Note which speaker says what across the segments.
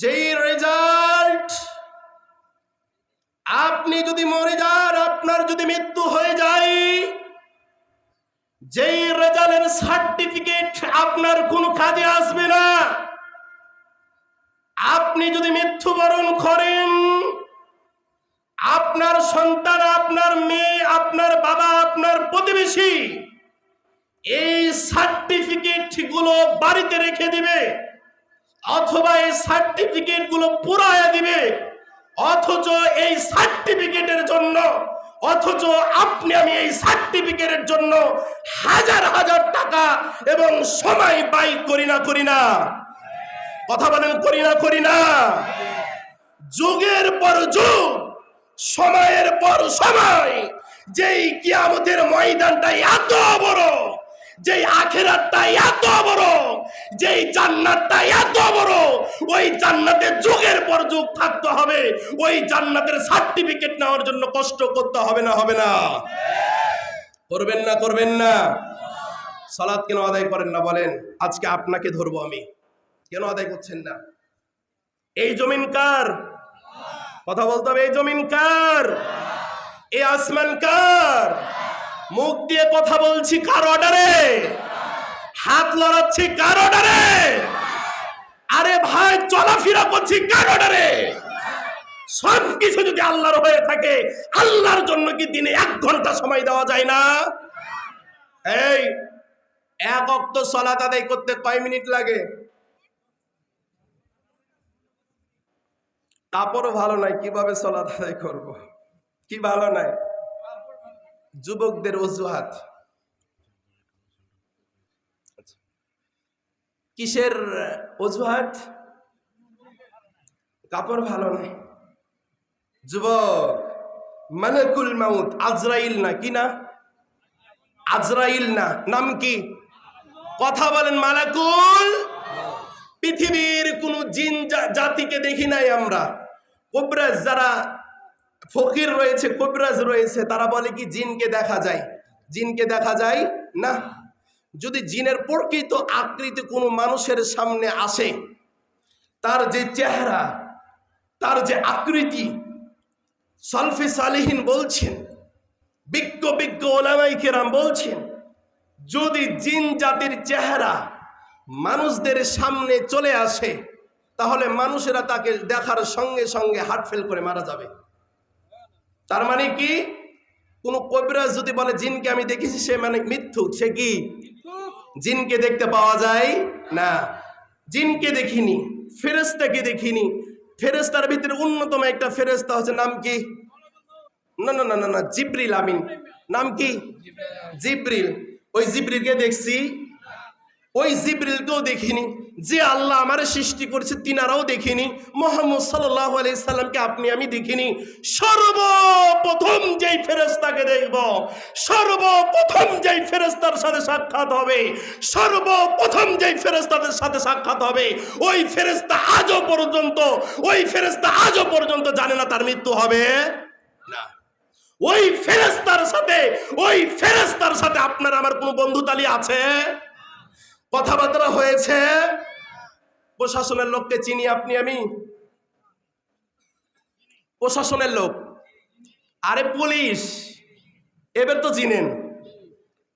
Speaker 1: যেই রেজাল্ট আপনি যদি মরে যান, আপনার যদি মৃত্যু হয়ে যায়, যেই রেজাল্টের সার্টিফিকেট আপনার কোনো কাজে আসবে না। আপনি যদি মৃত্যুবরণ করেন, আপনার সন্তান, আপনার মেয়ে, আপনার বাবা, আপনার প্রতিবেশী এই সার্টিফিকেটগুলো বাড়িতে রেখে দিবে। অথবা এই সার্টিফিকেটগুলো পুরায়া দিবে। অথচ এই সার্টিফিকেটের জন্য, অথচ আপনি আমি এই সার্টিফিকেটের জন্য হাজার হাজার টাকা এবং সময় ব্যয় করি না করি না। কথা বলেন, করি না করি না। যুগের পর যুগ, সময়ের পর সময়, যেই কিয়ামতের ময়দানটা এত যেই আখেরাতটা এত বড়, যেই জান্নাতটা এত বড়, ওই জান্নাতে যুগের পর যুগ থাকতে হবে, ওই জান্নাতের সার্টিফিকেট নেওয়ার জন্য কষ্ট করতে হবে না হবে না? করবেন না করবেন না। সালাদ কেন আদায় করেন না বলেন? আজকে আপনাকে ধরবো আমি। কেন আদায় করছেন না? এই জমিন কার? কথা বলতে হবে, এই জমিন কার? এই আসমান কার? মুখ দিয়ে কথা বলছি কার অর্ডারে হাত লড়াচ্ছি কার অর্ডারে আরে ভাই, চলাফেরা করছি কার অর্ডারে সব কিছু যদি আল্লাহর হয়ে থাকে, আল্লাহর জন্য কি দিনে এক ঘণ্টা সময় দেওয়া যায় না? এই, এক অক্ত সলাত আদায় করতে কয় মিনিট লাগে? তারপরও ভালো নাই, কীভাবে সলাত আদায় করব? কি ভালো নাই? যুবকদের অজুহাত। কিসের অজুহাত? কাপড় ভালো নাই। যুবক, মালেকুল মাউত, আজরাইল না, কি না? আজরাইল না, নাম কি? কথা বলেন, মালাকুল। পৃথিবীর কোন জিন জাতিকে দেখি নাই আমরা। কবিরাজ যারা ফকির রয়েছে, কবিরাজ রয়েছে, তারা বলে কি জিনকে দেখা যায়? জিনকে দেখা যায়? না। যদি জিনের প্রকৃত আকৃতি কোনো মানুষের সামনে আসে, তার যে চেহারা, তার যে আকৃতি, সলফি সালিহীন বলছেন, বিজ্ঞ বিজ্ঞ ওলামাই কেরাম বলছেন, যদি জিন জাতির চেহারা মানুষদের সামনে চলে আসে, তাহলে মানুষেরা তাকে দেখার সঙ্গে সঙ্গে হার্ট ফেল করে মারা যাবে। তার মানে কি? কোন কবিরাজ যদি বলে, জিনকে আমি দেখেছি, সে মানে মিথ্যুক সে কি? জিনকে দেখতে পাওয়া যায় না। জিনকে দেখিনি ফেরেস্তাকে দেখিনি। ফেরেস্তার ভিতরে অন্যতম একটা ফেরেস্তা হচ্ছে নাম কি? না না না না না, জিব্রিল আমিন। নাম কি? জিব্রিল। ওই জিব্রিলকে দেখছি। ওই জিব্রিলকেও দেখিনি। যে আল্লাহ আমার সৃষ্টি করেছে, তিনারাও দেখিনি। মোহাম্মদ সাল্লাহ সাল্লামকে আপনি, আমি দেখিনি। সর্বপ্রথম যেই ফেরেস্তাকে দেখব, সর্বপ্রথম যেই ফেরেস্তার সাথে সাক্ষাৎ হবে, সর্বপ্রথম যেই ফেরেস্তাদের সাথে সাক্ষাৎ হবে, ওই ফেরেস্তা আজও পর্যন্ত, ওই ফেরেস্তা আজও পর্যন্ত জানে না তার মৃত্যু হবে না। ওই ফেরেস্তার সাথে, ওই ফেরেস্তার সাথে আপনার আমার কোনো বন্ধুতালি আছে? কথাবার্তা হয়েছে। প্রশাসনের লোককে চিনি আপনি, আমি? প্রশাসনের লোক। আরে পুলিশ, এবার তো চিনেন।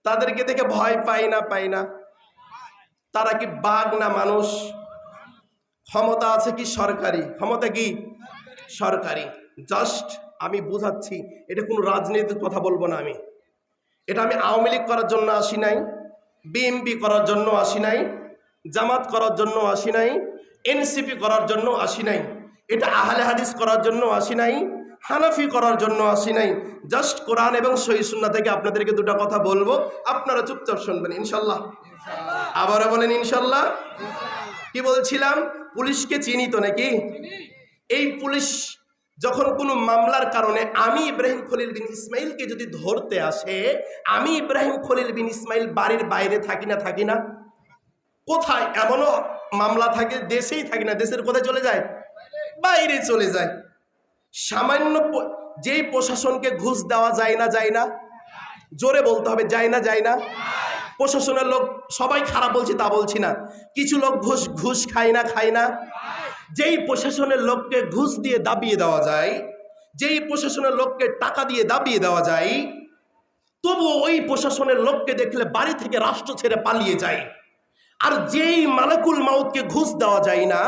Speaker 1: তাদেরকে দেখে ভয় পাই না পাই না। তারা কি বাঘ না মানুষ? ক্ষমতা আছে কি সরকারি? ক্ষমতা কি সরকারি? জাস্ট আমি বুঝাচ্ছি, এটা কোনো রাজনীতির কথা বলব না আমি। এটা আমি আওয়ামী লীগ করার জন্য আসি নাই। বিএমপি করার জন্য আসি নাই, জামাত করার জন্য আসি নাই এনসিপি করার জন্য আসি নাই, এটা আহলে হাদিস করার জন্য আসি নাই, হানাফি করার জন্য আসি নাই জাস্ট কোরআন এবং সহি সুন্না থেকে আপনাদেরকে দুটো কথা বলব, আপনারা চুপচাপ শুনবেন ইনশাল্লাহ আবারও বলেন ইনশাল্লাহ কি বলছিলাম? পুলিশকে চিনি তো নাকি? এই পুলিশ যখন কোনো মামলার কারণে আমি ইব্রাহিম খলিল বিন ইসমাইলকে যদি ধরতে আসে, আমি ইব্রাহিম খলিল বিন ইসমাইল বাড়ির বাইরে থাকি না থাকি না? কোথায়? এমনও মামলা থাকে, দেশেই থাকি না, দেশের কোথায় চলে যায়? বাইরে চলে যায়। সামান্য যেই প্রশাসনকে ঘুষ দেওয়া যায় না যায় না। জোরে বলতে হবে, যায় না যায় না। প্রশাসনের লোক সবাই খারাপ বলছি তা বলছি না। কিছু লোক ঘুষ ঘুষ খায় না খায় না। যেই প্রশাসনের লোককে ঘুষ দিয়ে দাবিয়ে দেওয়া যায়, যেই প্রশাসনের লোককে টাকা দিয়ে দাবিয়ে দেওয়া যায় তবু ওই প্রশাসনের লোককে দেখলে বাড়ি থেকে রাষ্ট্র ছেড়ে পালিয়ে যায়। আর যেই মালাকুল মাউতকে ঘুষ দেওয়া যায় না,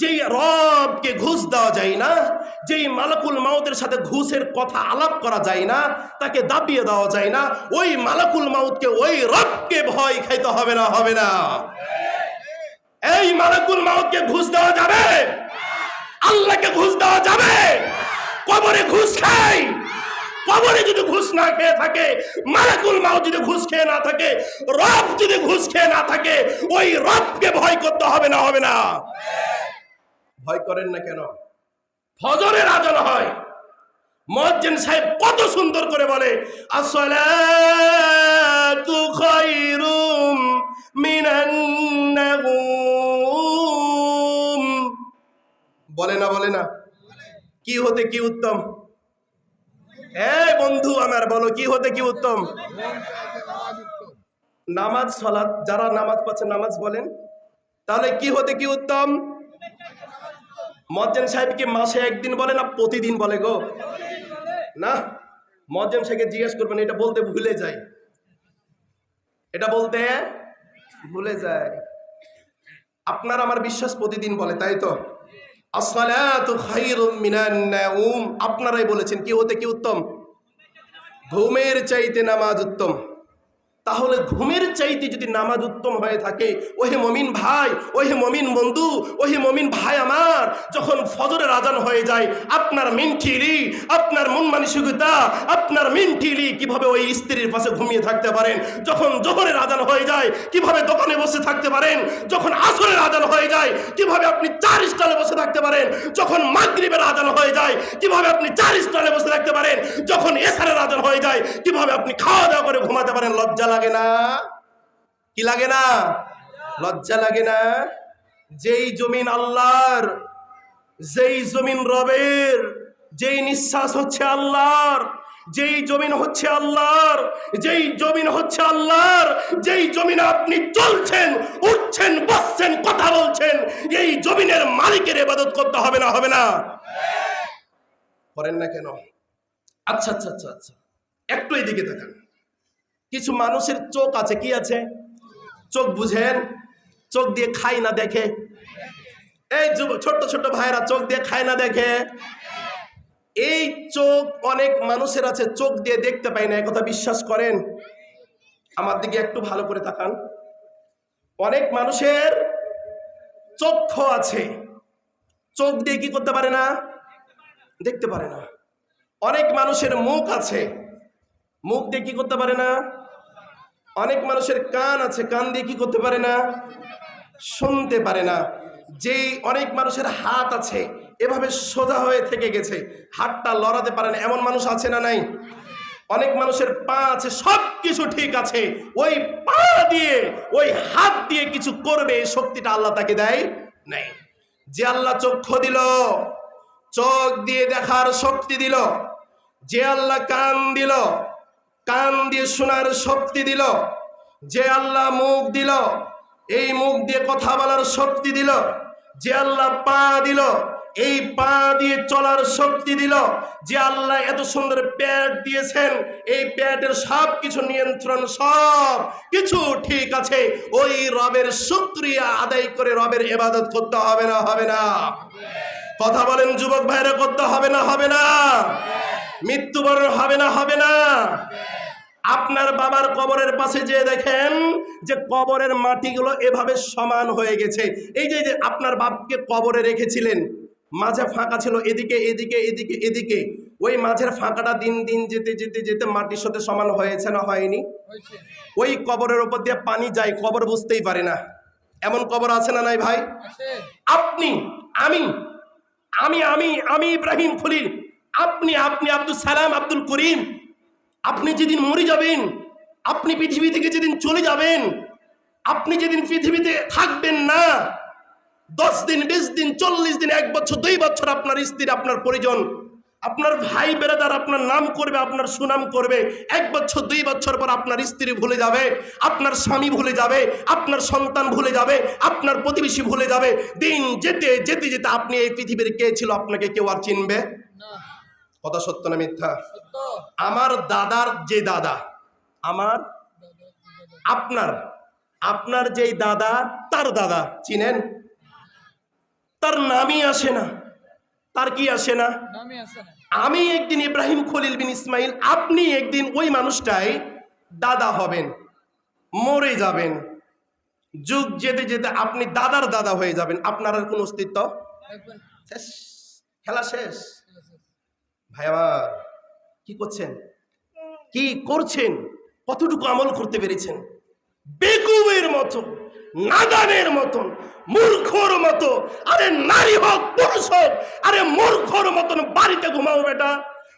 Speaker 1: যেই রবকে ঘুষ দেওয়া যায় না, যেই মালাকুল মাউতের সাথে ঘুষের কথা আলাপ করা যায় না, তাকে দাবিয়ে দেওয়া যায় না, ওই মালাকুল মাউতকে ওই রবকে ভয় খাইতে হবে না হবে না। এই মালাকুল মাউতকে ঘুষ দেওয়া যাবে? আল্লাহকে ঘুষ দেওয়া যাবে? কবরে ঘুষ খাই। কবরে যদি ঘুষ না খেয়ে থাকে মালাকুল মাও যদি ঘুষ খেয়ে না থাকে, রব যদি ঘুষ খেয়ে না থাকে, ওই রবকে ভয় করতে হবে না হবে না? ভয় করেন না কেন? ফজরের আজান হয়। মজ্জেন সাহেব কত সুন্দর করে বলে, আসসালাতু খায়রুম মিনান নাগুম বলে না বলে না। কি হতে কি উত্তম? এই বন্ধু আমার, বলো কি হতে কি উত্তম? নামাজ সলাৎ যারা নামাজ পড়ছে, নামাজ বলেন। তাহলে কি হতে কি উত্তম? মজ্জেন সাহেব কি মাসে একদিন বলে না প্রতিদিন বলে গো? না মজ্জেন সাহেবকে জিজ্ঞেস করবেন, এটা বলতে ভুলে যায়। এটা বলতে ভুলে যায়। আপনার আমার বিশ্বাস প্রতিদিন বলে, তাই তো? আপনারাই বলেছেন কি হতে কি উত্তম? ঘুমের চাইতে নামাজ উত্তম। তাহলে ঘুমের চাইতে যদি নামাজ উত্তম হয়ে থাকে, ওহে মমিন ভাই, ওহে মমিন বন্ধু, ওহে মমিন ভাই আমার, যখন ফজরের আজান হয়ে যায়, আপনার মিনঠিলি আপনার মন মানসিকতা, আপনার মিনঠিলি কীভাবে ওই স্ত্রীর পাশে ঘুমিয়ে থাকতে পারেন? যখন জোহরের আজান হয়ে যায়, কীভাবে দোকানে বসে থাকতে পারেন? যখন আসরের আজান হয়ে যায়, কীভাবে আপনি চার স্টলে বসে থাকতে পারেন? যখন মাগরিবের আজান হয়ে যায়, কীভাবে আপনি চার স্টলে বসে থাকতে পারেন? যখন এসারের আজান হয়ে যায়, কীভাবে আপনি খাওয়া দাওয়া করে ঘুমাতে পারেন? লজ্জা লাগে না? কি লাগে না? লজ্জা লাগে না? যেই জমিন আল্লাহর, যেই জমিন রবের, যেই নিঃশ্বাস হচ্ছে আল্লাহর, যেই জমিন হচ্ছে আল্লাহর, যেই জমিন হচ্ছে আল্লাহর, যেই জমিনে আপনি চলছেন, উঠছেন, বসছেন, কথা বলছেন, এই জমিনের মালিকের ইবাদত করতে হবে না হবে না? করেন না কেন? আচ্ছা আচ্ছা আচ্ছা আচ্ছা। একটু এদিকে তাকান। কিছু মানুষের চোখ আছে, কি আছে? চোখ বুঝেন, চোখ দিয়ে খাই না দেখে। এই ছোট্ট ছোট্ট ভাইরা চোখ দিয়ে খায় না দেখে। এই চোখ, অনেক মানুষের আছে, চোখ দিয়ে দেখতে পায় না কথা বিশ্বাস করেন? আমার দিকে একটু ভালো করে তাকান। অনেক মানুষের চক্ষু আছে। চোখ দিয়ে কি করতে পারে না? দেখতে পারে না। অনেক মানুষের মুখ আছে। মুখ দিয়ে কি করতে পারে না? অনেক মানুষের কান আছে, কান দিয়ে কি করতে পারে না? শুনতে পারে না। যেই অনেক মানুষের হাত আছে, এভাবে সোজা হয়ে থেকে গেছে। হাতটা লড়াতে পারে না। এমন মানুষ আছে না নাই? অনেক মানুষের পা আছে সব কিছু ঠিক আছে। ওই পা দিয়ে, ওই হাত দিয়ে কিছু করবে, এই শক্তিটা আল্লাহ তাকে দেয় নাই। যে আল্লাহ চক্ষু দিল, চোখ দিয়ে দেখার শক্তি দিল, যে আল্লাহ কান দিল কান দিয়ে শোনার শক্তি দিল, যে আল্লাহ মুখ দিল, এই মুখ দিয়ে কথা বলার শক্তি দিল, যে আল্লাহ পা দিল, এই পা দিয়ে চলার শক্তি দিল, যে আল্লাহ এত সুন্দর প্যাট দিয়েছেন, এই প্যাটের সব কিছু নিয়ন্ত্রণ সব কিছু ঠিক আছে, ওই রবের শুক্রিয়া আদায় করে রবের এবাদত করতে হবে না হবে না। কথা বলেন যুবক ভাইরা করতে হবে না হবে না। মৃত্যুবরণ হবে না হবে না। আপনার বাবার কবরের পাশে যে দেখেন যে কবরের মাটিগুলো এভাবে সমান হয়ে গেছে। এই যে যে আপনার বাপকে কবরে রেখেছিলেন মাঝে ফাঁকা ছিল এদিকে এদিকে এদিকে এদিকে। ওই মাঝের ফাঁকাটা দিন দিন যেতে যেতে যেতে মাটির সাথে সমান হয়েছে না হয়নি? ওই কবরের উপর দিয়ে পানি যায় কবর বুঝতেই পারে না। এমন কবর আছে না নাই ভাই? আপনি আমি আমি আমি আমি ইব্রাহিম খলিল আপনি আপনি আব্দুল সালাম, আব্দুল করিম, আপনি যেদিন মরে যাবেন, আপনি পৃথিবী থেকে যেদিন চলে যাবেন, আপনি যেদিন পৃথিবীতে থাকবেন না, দশ দিন, বিশ দিন, চল্লিশ দিন, এক বছর, দুই বছর আপনার স্ত্রী আপনার পরিজন আপনার ভাই বেরাদার আপনার নাম করবে, আপনার সুনাম করবে, এক বছর, দুই বছর পর আপনার স্ত্রী ভুলে যাবে, আপনার স্বামী ভুলে যাবে, আপনার সন্তান ভুলে যাবে, আপনার প্রতিবেশী ভুলে যাবে। দিন যেতে যেতে যেতে আপনি এই পৃথিবীর কে ছিল আপনাকে কেউ আর চিনবে? কথা সত্য না মিথ্যা? আমার দাদার যে দাদা আমার আপনার আপনার যেই দাদা তার দাদা চিনেন? তার নামই আসে না। তার কি আসে না? আমি একদিন ইব্রাহিম খলিল বিন ইসমাইল আপনি একদিন ওই মানুষটাই দাদা হবেন মরে যাবেন। যুগ যেতে যেতে আপনি দাদার দাদা হয়ে যাবেন। আপনার আর কোনো অস্তিত্ব? শেষ। খেলা শেষ। ভাই আমার কি করছেন? কি করছেন? কতটুকু আমল করতে পেরেছেন? বেকুবের মতো, নাদানের মতন মূর্খর মতো, আরে নারী হোক, পুরুষ হোক, আরে মূর্খর মতন বাড়িতে ঘুমাও বেটা।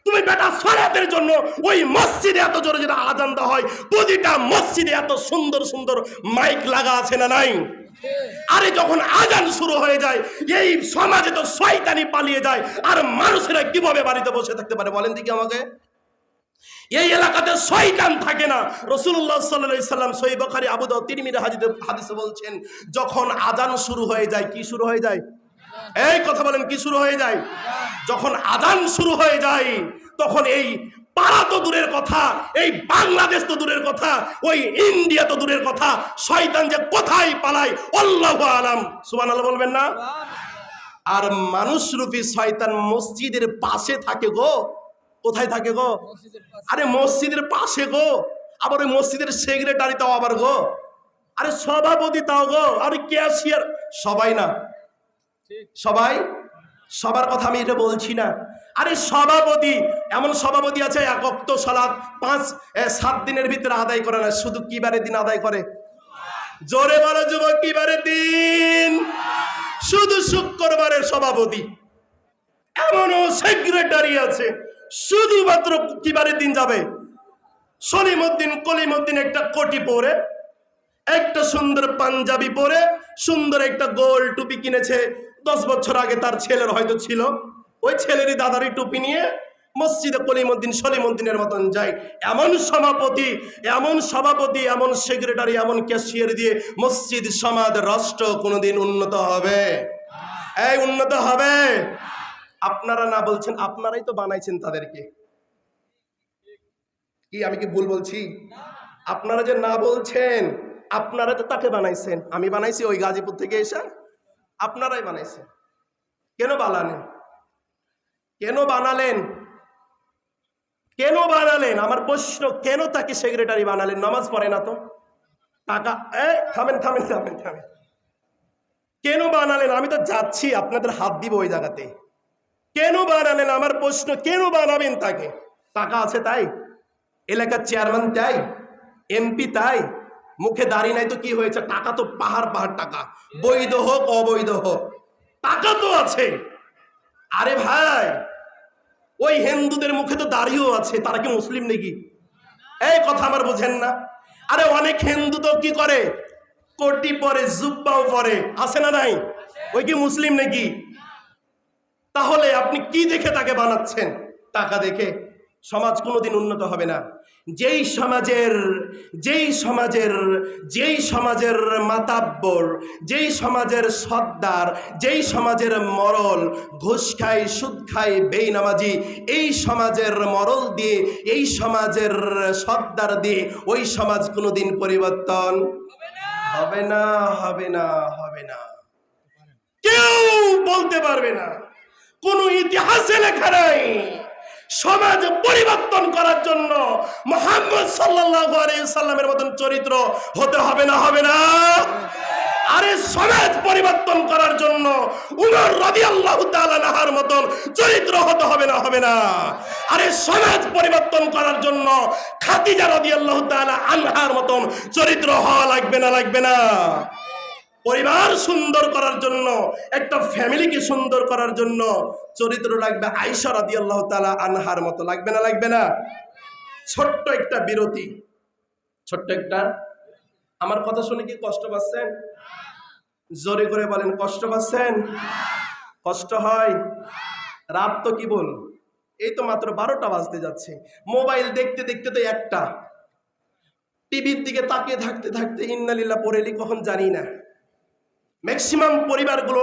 Speaker 1: তুমি বেটা সলাতের জন্য ওই মসজিদে এত জোরে যেটা আজান দেওয়া হয়, প্রতিটা মসজিদে এত সুন্দর সুন্দর মাইক লাগা আছে না নাই? আরে যখন আজান শুরু হয়ে যায়, এই সমাজে তো শয়তানি পালিয়ে যায়, আর মানুষেরা কীভাবে বাড়িতে বসে থাকতে পারে বলেন দেখি আমাকে? এই এলাকাতে শয়তান থাকে না। রসুল্লাহ সাল্লাহ সাল্লাম সই বখারি, আবু দাও তিরমির হাজিতে হাদিসে বলছেন, যখন আজান শুরু হয়ে যায়, কি শুরু হয়ে যায়? এই কথা বলেন, কি শুরু হয়ে যায়? যখন আজান শুরু হয়ে যায়, তখন এই পাড়া তো দূরের কথা এই বাংলাদেশ তো দূরের কথা ওই ইন্ডিয়া তো দূরের কথা শয়তান যে কোথায় পালায় অল্লাহ আলাম। সুবান আল্লাহ বলবেন না? আর মানুষ রূপী শয়তান মসজিদের পাশে থাকে গো। কোথায় থাকে গো? আরে মসজিদের পাশে গো। আবার ওই মসজিদের সেক্রেটারি তাও আবার গো। আরে সভাপতি তাও গো। আরে ক্যাশিয়ার সবাই না? সবাই? সবার কথা আমি এটা বলছি না। আরে সভাপতি, এমন সভাপতি আছে, এক অক্ত সালাদ পাঁচ সাত দিনের ভিতরে আদায় করে না, শুধু কিবারের দিন আদায় করে? জোরে বলো যুবক কিবারের দিন? শুধু শুক্রবারের সভাপতি। এমনও সেক্রেটারি আছে, শুধুমাত্র কিবারের দিন যাবে? সলিমুদ্দিন, কলিমুদ্দিন একটা কোটি পরে, একটা সুন্দর পাঞ্জাবি পরে, সুন্দর একটা গোল টুপি কিনেছে, দশ বছর আগে তার ছেলের হয়তো ছিল। ওই ছেলেরই দাদারই টুপি নিয়ে মসজিদে কলিমুদ্দিন, সলিমুদ্দিনের মতন যায়। এমন সভাপতি এমন সভাপতি, এমন সেক্রেটারি এমন ক্যাশিয়ার দিয়ে মসজিদ, সমাজ, রাষ্ট্র কোনোদিন উন্নত হবে। এই উন্নত হবে। আপনারা না বলছেন, আপনারাই তো বানাইছেন তাদেরকে। কি, আমি কি ভুল বলছি? আপনারা যে না বলছেন, আপনারা তো তাকে বানাইছেন। আমি বানাইছি ওই গাজীপুর থেকে এসে। আপনারাই বানাইছেন। কেন বানালেন? কেন বানালেন? কেন বানালেন? আমার প্রশ্ন, কেন তাকে সেক্রেটারি বানালেন? নামাজ পড়ে না তো? টাকা থামেন থামেন থামেন থামেন। কেন বানালেন? আমি তো যাচ্ছি, আপনাদের হাত দিব ওই জায়গাতে। কেন বানালেন? আমার প্রশ্ন, কেন বানাবেন তাকে? টাকা আছে তাই? এলাকার চেয়ারম্যান তাই? এমপি তাই? মুখে দাঁড়িয়ে নাই তো কি হয়েছে? টাকা তো পাহাড় পাহাড় টাকা। বৈধ হোক, অবৈধ হোক। টাকা তো আছে। আরে ভাই ওই হিন্দুদের মুখে তো দাড়িও আছে, তারা কি মুসলিম নাকি? এই কথা আমার বুঝেন না। আরে অনেক হিন্দু তো কি করে? কোটি পরে, জুব্বাও পরে, আছে না নাই? ওই কি মুসলিম নাকি? তাহলে আপনি কি দেখে তাকে বানাচ্ছেন? টাকা দেখে? সমাজ কোনোদিন উন্নত হবে না। যেই সমাজের যেই সমাজের যেই সমাজের মাতাব্বর, যেই সমাজের সর্দার, যেই সমাজের মরল, ঘুষ খাই সুদ খাই বেইনামাজি, এই সমাজের মরল দিয়ে, এই সমাজের সর্দার দিয়ে ওই সমাজ কোনোদিন পরিবর্তন হবে না হবে না হবে না। কেউ বলতে পারবে না। কোন ইতিহাসে লেখা নাই। সমাজ পরিবর্তন করার জন্য মোহাম্মদ সাল্লাল্লাহু সাল্লামের মতন চরিত্র হতে হবে না হবে না? আরে সমাজ পরিবর্তন করার জন্য উমর রাদিয়াল্লাহু তাআলা নাহার মতন চরিত্র হতে হবে না হবে না? আরে সমাজ পরিবর্তন করার জন্য খাদিজা রাদিয়াল্লাহু তাআলা আনহার মতন চরিত্র হওয়া লাগবে না লাগবে না? পরিবার সুন্দর করার জন্য, একটা ফ্যামিলিকে সুন্দর করার জন্য চরিত্র লাগবে আইসা রাদি আল্লাহ তালা আনহার মতো। লাগবে না লাগবে না? ছোট্ট একটা বিরতি। ছোট্ট একটা? আমার কথা শুনে কি কষ্ট পাচ্ছেন? জোরে করে বলেন, কষ্ট পাচ্ছেন? কষ্ট হয়? রাত তো কি বল? এই তো মাত্র বারোটা বাজতে যাচ্ছে। মোবাইল দেখতে দেখতে তো একটা। টিভির দিকে তাকিয়ে থাকতে থাকতে ইন্নালিল্লা পড়েলি কখন জানি না। ম্যাক্সিমাম পরিবারগুলো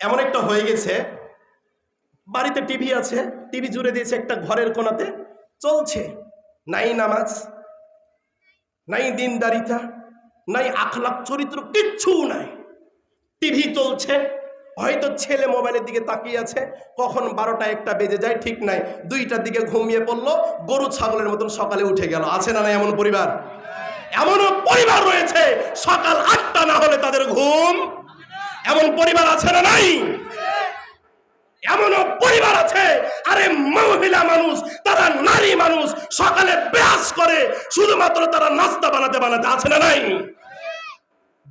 Speaker 1: এমন একটা হয়ে গেছে, বাড়িতে টিভি আছে, টিভি জুড়ে দিয়েছে একটা ঘরের কোণাতে, চলছে। নাই নামাজ, নাই দিনদারিতা, নাই আখলাক চরিত্র, কিচ্ছু নাই। টিভি চলছে, হয়তো ছেলে মোবাইলের দিকে তাকিয়ে আছে, কখন বারোটা একটা বেজে যায়, ঠিক নাই। দুইটার দিকে ঘুমিয়ে পড়ল, গরু ছাগলের মতন সকালে উঠে গেল। আছে না না এমন পরিবার? এমনও পরিবার রয়েছে, সকাল আটটা না হলে তাদের ঘুম এমন পরিবার আছে না নাই? এমনও পরিবার আছে। আরে মহিলা মানুষ, তারা নারী মানুষ, সকালে ব্যাস করে, শুধুমাত্র তারা নাস্তা বানাতে বানাতে আছে না নাই?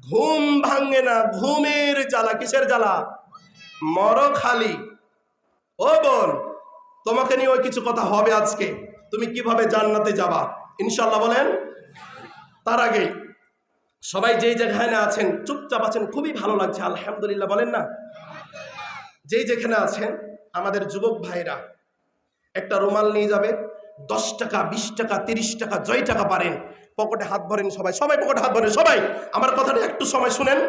Speaker 1: ঘুম ভাঙে না, ঘুমের জ্বালা, কিসের জ্বালা? মর খালি। ও বোন, তোমাকে নিয়ে ওই কিছু কথা হবে আজকে। তুমি কীভাবে জান্নাতে যাবা? ইনশাল্লাহ বলেন? তার আগে সবাই যেই যেখানে আছেন, চুপচাপ আছেন, খুবই ভালো লাগছে, আলহামদুলিল্লাহ বলেন না? যেই যেখানে আছেন, আমাদের যুবক ভাইরা, একটা রুমাল নিয়ে যাবে, দশ টাকা, বিশ টাকা, তিরিশ টাকা জয় টাকা পারেন, পকেটে হাত ভরেন সবাই সবাই পকেটে হাত ভরেন, সবাই, আমার কথাটা একটু সময় শুনেন,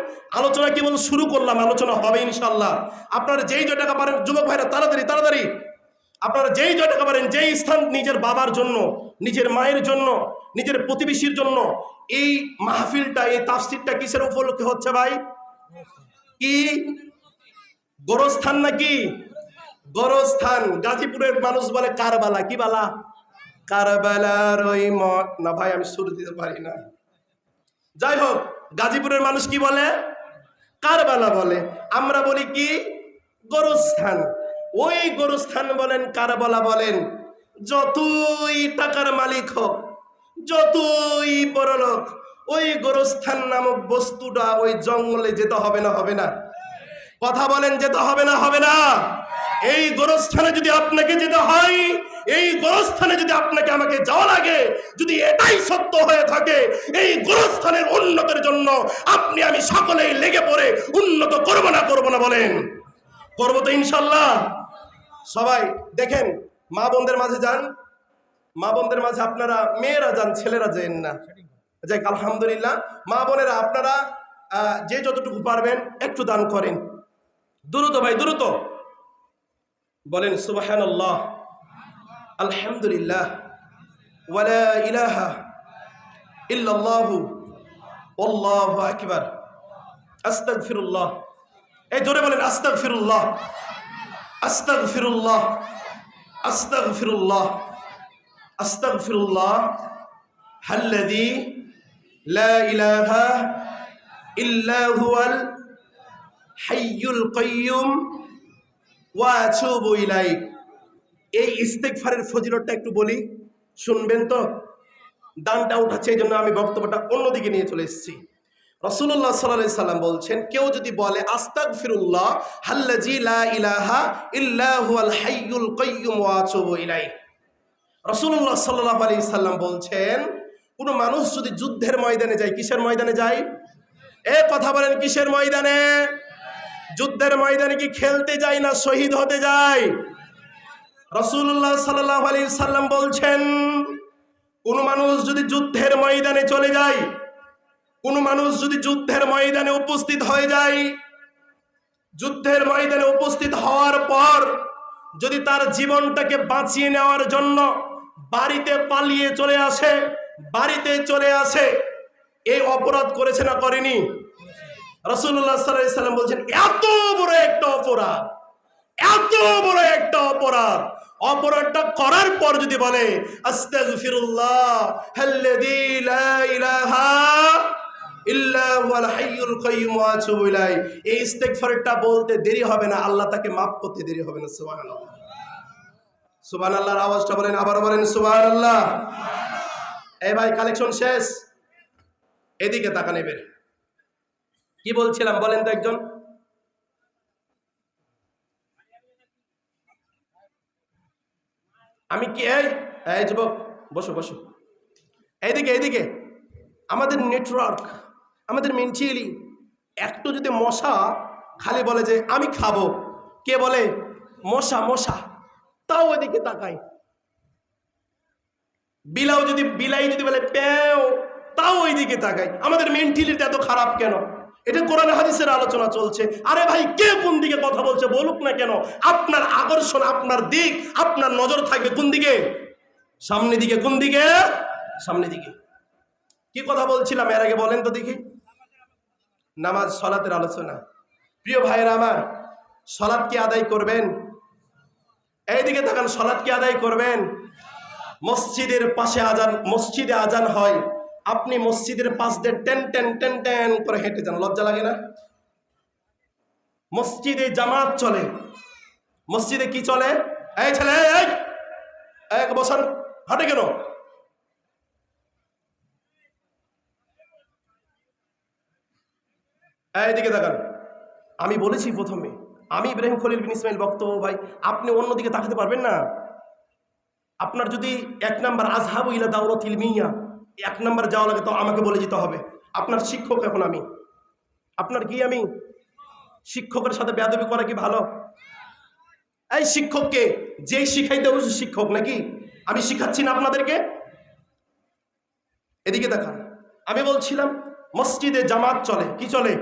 Speaker 1: আলোচনা কেবল শুরু করলাম, আলোচনা হবে ইনশাল্লাহ আপনারা যেই জয় টাকা পারেন, যুবক ভাইরা, তাড়াতাড়ি তাড়াতাড়ি। আপনারা যেই জয় টাকা পারেন যেই স্থান নিজের বাবার জন্য, নিজের মায়ের জন্য, নিজের প্রতিবেশীর জন্য, এই মাহফিলটা, এই তাফসিরটা কিসের উপলক্ষে হচ্ছে ভাই? কি? গোরস্থান নাকি? গোরস্থান। গাজীপুরের মানুষ বলে কারবালা। কি বালা? কারবালার ওই মঠ না ভাই, আমি সুর দিতে পারি না। যাই হোক, গাজীপুরের মানুষ কি বলে? কারবালা বলে। আমরা বলি কি? গোরস্থান। ওই গোরস্থান বলেন, কারবালা বলেন, যতই টাকার মালিক হোক, যতই বড় লোক, ওই গোরস্থান নামক বস্তুটা ওই জঙ্গলে যেতে হবে না হবে না। কথা বলেন, যেতে হবে না হবে না। এই গোরস্থানে যদি আপনাকে যেতে হয়, এই গোরস্থানে যদি আপনাকে আমাকে যাওয়া লাগে, যদি এটাই সত্য হয়ে থাকে, এই গোরস্থানের উন্নতের জন্য আপনি, আমি সকলেই লেগে পড়ে উন্নত করব না করব না বলেন। করব তো ইনশাল্লাহ। সবাই দেখেন, মা বোনদের মাঝে যান। মা বোনদের মাঝে আপনারা মেয়েরা যান, ছেলেরা যেন না। যাই আলহামদুলিল্লাহ। মা বোনেরা, আপনারা যে যতটুকু পারবেন একটু দান করেন। দ্রুত ভাই, দ্রুত। বলেন আল্লাহ আলহামদুলিল্লাহ। ওয়ালা ইলাহা ইল্লাল্লাহু। এই জোরে বলেন, আস্তাগফিরুল্লাহ। আস্তাগফিরুল্লাহ আস্তাগফিরুল্লাহ আস্তাগফিরুল্লাহ, হাল্লাযী লা ইলাহা ইল্লা হুয়াল হাইয়ুল কাইয়ুম, ওয়া আতুবু ইলাইক। এই ইস্তেগফারের ফজিলতটা একটু বলি, শুনবেন তো? দানটা উঠাচ্ছে, এই জন্য আমি বক্তব্যটা অন্যদিকে নিয়ে চলে এসেছি। রসুল্লাহ সাল্লাহ সাল্লাম বলছেন, কেউ যদি বলে আস্তাক ফিরুল্লাহ হাল্লাজি লা ইলাহা ইল্লাহু আল হাইয়ুল কাইয়ুম ওয়া আতুবু ইলাইহ। রসুল্লাহ সাল্লাহ আলি সাল্লাম বলছেন, কোনো মানুষ যদি যুদ্ধের ময়দানে যায়, কিসের ময়দানে যায়? এ কথা বলেন, কিসের ময়দানে? যুদ্ধের ময়দানে কি খেলতে যায় না শহীদ হতে যায়? রসুল্লাহ সাল্লাহ আলী সাল্লাম বলছেন, কোন মানুষ যদি যুদ্ধের ময়দানে চলে যায় কোন মানুষ যদি যুদ্ধের ময়দানে উপস্থিত হয়ে যায়, যুদ্ধের ময়দানে উপস্থিত হওয়ার পর যদি তার জীবনটাকে বাঁচিয়ে নেওয়ার জন্য বাড়িতে পালিয়ে চলে আসে, বাড়িতে চলে আসে, এই অপরাধ করেছে না করেনি? রসুল্লাহ সাল্লাহ সাল্লাম বলছেন, এত বড় একটা অপরাধ, এত বড় একটা অপরাধ। অপরাধটা করার পর যদি বলে, আস্তাগফিরুল্লাহ, হাল্লাযী লা ইলাহা এই বলতে দেরি হবে না, আল্লাহ তাকে maaf করতে দেরি হবে না, সুবহানাল্লাহ। সুবহানাল্লাহর আওয়াজটা বলেন আবার বলেন এই ভাই, কালেকশন শেষ? কি বলছিলাম, বলেন তো একজন। আমি কি এই যুবক, বসো বসো। এইদিকে এইদিকে। আমাদের নেটওয়ার্ক। আমাদের মেন্টালি একটু যদি মশা খালি বলে যে, আমি খাব। কে বলে? মশা মশা। তাও ওইদিকে তাকায় বিলাও যদি, বিলাই যদি বলে, প্যাও, তাও ওইদিকে তাকায় আমাদের মেন্টালিটি এত খারাপ কেন? এটা কোরআন হাদিসের আলোচনা চলছে। আরে ভাই, কে কোন দিকে কথা বলছে বলুক না কেন? আপনার আকর্ষণ, আপনার দিক, আপনার নজর থাকবে কোন দিকে? সামনে দিকে, কোন দিকে? সামনে দিকে। কি কথা বলছিলাম এর আগে বলেন তো দেখি। নামাজ, সলাতের আলোচনা। প্রিয় ভাইয়েরা আমার, সলাৎ কি আদায় করবেন? এইদিকে তাকান, সলাৎ কি আদায় করবেন? মসজিদের পাশে আজান, মসজিদে আজান হয়। আপনি মসজিদের পাশ দিয়ে টেন টেন টেন টেন করে হেঁটে যান, লজ্জা লাগে না? মসজিদে জামাত চলে। মসজিদে কি চলে? এই ছেলে এক বছর হাটে কেন? এইদিকে দেখান আমি বলেছি প্রথমে, আমি ইব্রাহিম খলিল বিন ইসমাইল বক্তব্য ভাই, আপনি অন্যদিকে তাকাতে পারবেন না। আপনার যদি এক নাম্বার আজহাবু ইলা দাওরাত ইলমিয়া এক নাম্বার যাওয়া লাগে, তো আমাকে বলে যেতে হবে। আপনার শিক্ষক এখন আমি। আপনার কি আমি? শিক্ষকের সাথে বেয়াদবি করা কি ভালো? এই শিক্ষককে, যেই শিখাইতে বসে শিক্ষক নাকি? আমি শিখাচ্ছি না আপনাদেরকে? এদিকে দেখান। আমি বলছিলাম, মসজিদে জামাত চলে, কি চলে?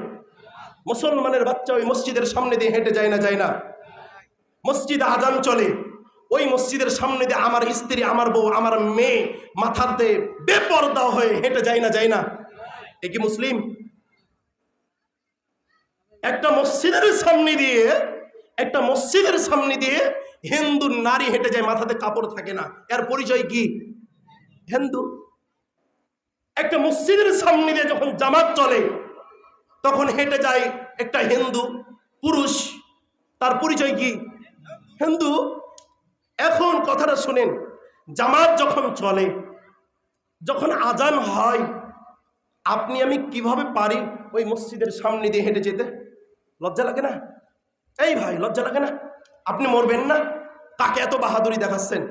Speaker 1: মুসলমানের বাচ্চা ওই মসজিদের সামনে দিয়ে হেঁটে যায় না যায় না। মসজিদে আজান চলে। ওই মসজিদের সামনে দিয়ে আমার স্ত্রী, আমার বউ, আমার মেয়ে মাথাতে বেপর্দা হয়ে হেঁটে যায় না যায় না। এ কি মুসলিম? একটা মসজিদের সামনে দিয়ে, একটা মসজিদের সামনে দিয়ে হিন্দু নারী হেঁটে যায়, মাথাতে কাপড় থাকে না। এর পরিচয় কি? হিন্দু। একটা মসজিদের সামনে দিয়ে যখন জামাত চলে তখন হেঁটে যায় একটা হিন্দু পুরুষ। তার পরিচয় কি? হিন্দু। এখন কথাটা শুনেন, জামাত যখন চলে, যখন আজান হয়, আপনি আমি কীভাবে পারি ওই মসজিদের সামনে দিয়ে হেঁটে যেতে? লজ্জা লাগে না? এই ভাই, লজ্জা লাগে না? আপনি মরবেন না? কাকে এত বাহাদুরি দেখাচ্ছেন?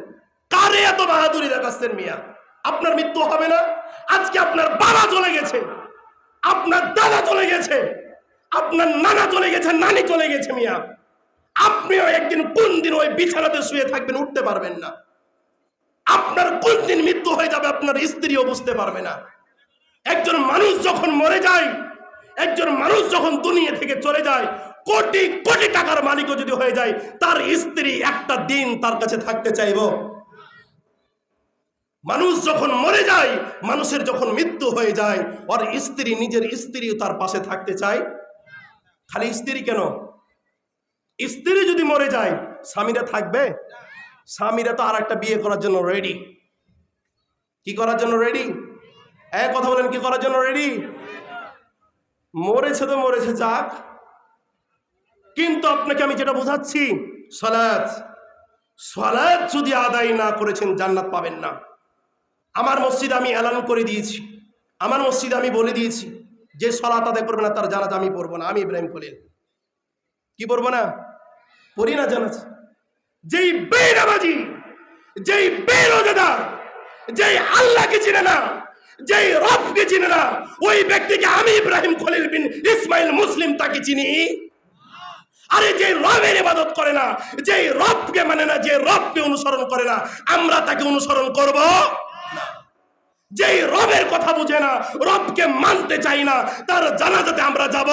Speaker 1: কারে এত বাহাদুরি দেখাচ্ছেন মিয়া? আপনার মৃত্যু হবে না? আজকে আপনার বাবা চলে গেছে। আপনার দাদা চলে গেছে। আপনার নানা চলে গেছে, নানি চলে গেছে মিয়া। আপনিও একদিন কোন দিন ওই বিছানাতে শুয়ে থাকবেন উঠতে পারবেন না। আপনার কোন দিন মৃত্যু হয়ে যাবে আপনার স্ত্রীও বুঝতে পারবে না। একজন মানুষ যখন মরে যায়, একজন মানুষ যখন দুনিয়া থেকে চলে যায়, কোটি কোটি টাকার মালিকও যদি হয়ে যায়, তার স্ত্রী একটা দিন তার কাছে থাকতে চাইব। মানুষ যখন মরে যায়, মানুষের যখন মৃত্যু হয়ে যায়, ওর স্ত্রী নিজের স্ত্রী তার পাশে থাকতে চায়। খালি স্ত্রী কেন? স্ত্রী যদি মরে যায়, স্বামীরা থাকবে? স্বামীরা তো আর একটা বিয়ে করার জন্য রেডি কি করার জন্য রেডি এক কথা বলেন, কি করার জন্য রেডি মরেছে তো মরেছে যাক। কিন্তু আপনাকে আমি যেটা বোঝাচ্ছি, সলাৎ। সলাৎ যদি আদায় না করেছেন, জান্নাত পাবেন না। আমার মসজিদে আমি এলান করে দিয়েছি। আমার মসজিদে আমি বলে দিয়েছি যে সলাৎ আদায় করবে না, তার জানাত আমি পড়ব না। আমি ইব্রাহিম খলিল। কি পড়ব না? পড়ি না জানাজ। যেই বেনামাজি, যেই বেরোজাদার, যেই আল্লাহকে চিনে না, যেই রবকে চিনে না, ওই ব্যক্তিকে আমি ইব্রাহিম খলিল বিন ইসমাইল মুসলিম তাকে চিনি। আরে যে রবের ইবাদত করে না যে রবকে মানে না যে রবকে অনুসরণ করে না, আমরা তাকে অনুসরণ করব। যেই রবের কথা বুঝে না, রবকে মানতে চাই না, তার জানাজাতে আমরা যাব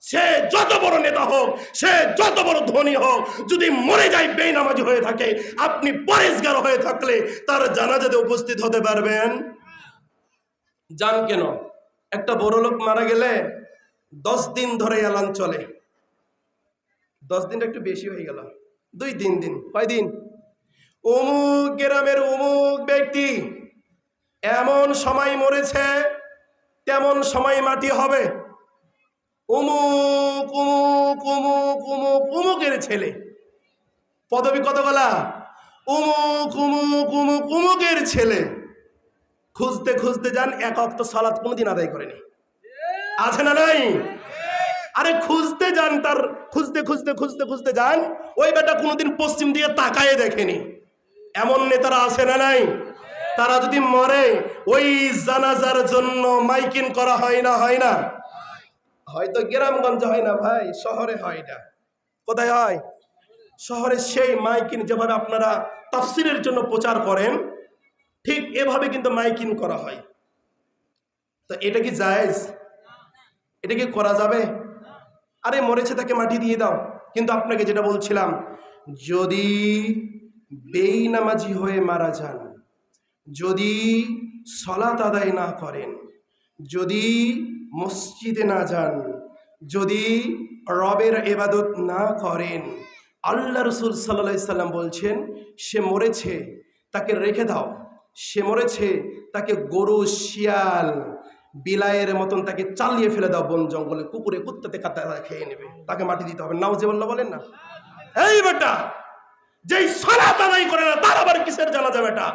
Speaker 1: সে যত বড় নেতা হোক, সে যত বড় ধনী হোক, যদি মরে যায় বেনামাজি হয়ে থাকে, আপনি পরেশগার হয়ে থাকলে তার জানাজাতে উপস্থিত হতে পারবেন। জান কেন? একটা বড় লোক মারা গেলে দশ দিন ধরে এলান চলে। দশ দিনটা একটু বেশি হয়ে গেল। দুই তিন দিন। কয় দিন অমুক গ্রামের অমুক ব্যক্তি, এমন সময় মরেছে, তেমন সময় মাটি হবে। উমুক উমুক উমুক উমুক, উমুকের ছেলে। পদবী কত গলা? উমুক উমুক উমুক, উমুকের ছেলে। খুঁজতে খুঁজতে যান, এক অক্ত সালাত কোনোদিন আদায় করেনি। আছে না নাই? আরে খুঁজতে যান তার, খুঁজতে খুঁজতে খুঁজতে খুঁজতে যান, ওই বেটা কোনোদিন পশ্চিম দিকে তাকায় দেখেনি। এমন নেতারা আছে না নাই? তারা যদি মরে, ওই জানাজার জন্য মাইকিন করা হয় না হয় না? হয়তো গ্রামগঞ্জে হয় না ভাই, শহরে হয় না। কোথায় হয়? শহরে সেই মাইকিন যেভাবে আপনারা তাফসিরের জন্য প্রচার করেন, ঠিক এভাবে কিন্তু মাইকিন করা হয়। তো এটা কি জায়েজ? এটা কি করা যাবে? আরে মরেছে তাকে মাটি দিয়ে দাও। কিন্তু আপনাকে যেটা বলছিলাম, যদি বেইনামাজি হয়ে মারা যান। যদি সলাত আদায় না করেন, যদি মসজিদে না যান, যদি রবের এবাদত না করেন, আল্লাহ রসুল সাল্লা সাল্লাম বলছেন, সে মরেছে, তাকে রেখে দাও। সে মরেছে, তাকে গরু, শিয়াল, বিলায়ের মতন তাকে চালিয়ে ফেলে দাও, বন জঙ্গলে, কুকুরে কুত্তাতে কাতা খেয়ে নেবে। তাকে মাটি দিতে হবে। নাও বললা বলেন না? এই বেটা! যেই সালাত আদায় করে না, তার আবার কিসের জানা যাবে বেটা?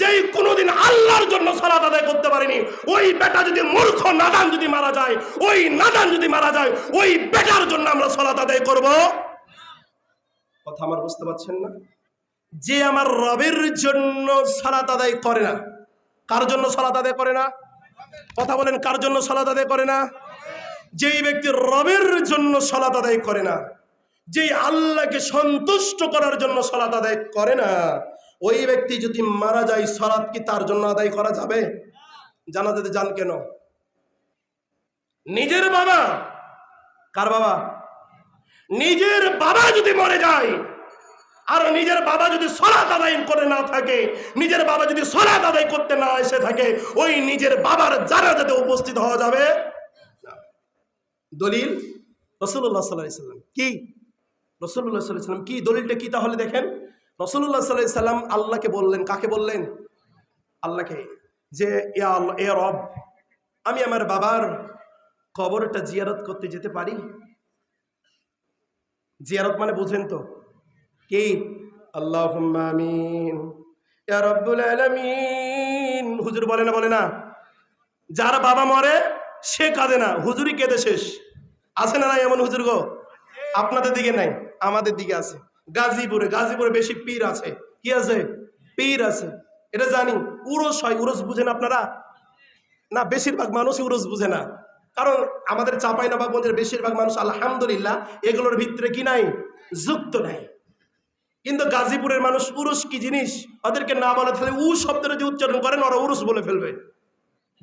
Speaker 1: যেই কোনোদিন আল্লাহর জন্য সালাত আদায় করতে পারেনি, ওই বেটা যদি মূর্খ, নাদান যদি মারা যায়, ওই নাদান যদি মারা যায়, ওই বেটার জন্য আমরা সালাত আদায় করব। কথা আমার বুঝতে পারছেন না? যে আমার রবের জন্য সালাত আদায় করে না, কার জন্য সালাত আদায় করে না? কথা বলেন, কার জন্য সালাত আদায় করে না? যেই ব্যক্তি রবের জন্য সালাত আদায় করে না যেই আল্লাহকে সন্তুষ্ট করার জন্য সালাত আদায় করে না, ওই ব্যক্তি যদি মারা যায়, সালাত কি তার জন্য আদায় করা যাবে? জানা যেতে যান কেন? নিজের বাবা, কার বাবা? নিজের বাবা যদি মরে যায়, আর নিজের বাবা যদি সলাত আদায় করে না থাকে, নিজের বাবা যদি সলাত আদায় করতে না এসে থাকে, ওই নিজের বাবার যারা যাতে উপস্থিত হওয়া যাবে দলিল? রসুল্লাহ সাল্লাহ সাল্লাম কি? রসুল্লাহ সাল্লাহ সাল্লাম কি দলিলটা কি তাহলে দেখেন? রসুল্লাহ সাল্লাহ সাল্লাম আল্লাহকে বললেন, কাকে বললেন? আল্লাহকে, যে এ রব, আমি আমার বাবার কবরটা জিয়ারত করতে যেতে পারি? জিয়ারত মানে বুঝেন তো, কি? আল্লাহ হুজুর বলে না বলে না। যার বাবা মরে, সে কাঁদে না। হুজুরই কেঁদে শেষ। আছে না এমন হুজুর গো? আপনাদের দিকে নাই। আমাদের দিকে আছে। গাজীপুরে গাজীপুরে বেশি পীর আছে। কি আছে? পীর আছে। এটা জানি। উরস হয়, উরস বুঝেন আপনারা? না, বেশিরভাগ মানুষই উরস বুঝে না। কারণ আমাদের চাপাই নবাবগঞ্জের বেশিরভাগ মানুষ, আলহামদুলিল্লাহ, এগুলোর ভিতরে কি নাই? যুক্ত নাই। কিন্তু গাজীপুরের মানুষ, উরুস কি জিনিস? ওদেরকে না বলে তাহলে উ শব্দটা যে উচ্চারণ করেন, ওরা উরুস বলে ফেলবে।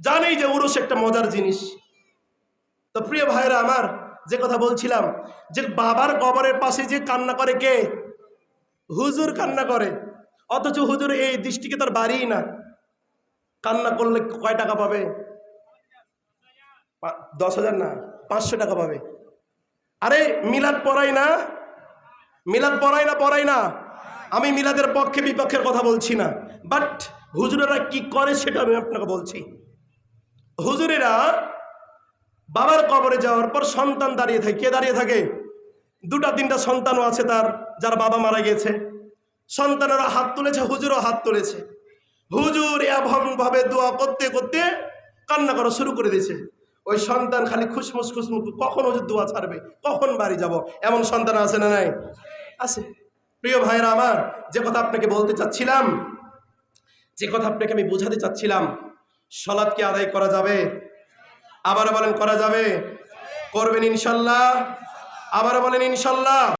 Speaker 1: জানেই যে উরুস একটা মজার জিনিস। তো প্রিয় ভাইরা আমার যে কথা বলছিলাম, যে বাবার কবরের পাশে যে কান্না করে কে? হুজুর কান্না করে। অথচ হুজুর এই দৃষ্টিকে তার বাড়িই না। কান্না করলে কয় টাকা পাবে? দশ হাজার না, পাঁচশো টাকা পাবে। আরে, মিলাদ পড়াই না? মিলাদ পড়াই না পড়াই না? আমি মিলাদের পক্ষে বিপক্ষের কথা বলছি না। বাট হুজুরেরা কি করে সেটা আমি আপনাকে বলছি। হুজুরেরা বাবার কবরে যাওয়ার পর সন্তান দাঁড়িয়ে থাকে। কে দাঁড়িয়ে থাকে? দুটা, তিনটা সন্তানও আছে তার, যার বাবা মারা গেছে। সন্তানেরা হাত তুলেছে, হুজুরও হাত তুলেছে। হুজুর ভাবে দোয়া করতে করতে কান্না করা শুরু করে দিয়েছে। ওই সন্তান খালি খুশমুস খুশমুস, কখন হুজুর দোয়া ছাড়বে, কখন বাড়ি যাব? এমন সন্তান আছে না নাই? আছে। প্রিয় ভাইরা আমার, যে কথা আপনাকে বলতে চাচ্ছিলাম, যে কথা আপনাকে আমি বোঝাতে চাচ্ছিলাম সলাৎকে আদায় করা যাবে? আবার বলেন করা যাবে? করবেন ইনশাল্লাহ। আবার বলেন ইনশাল্লাহ।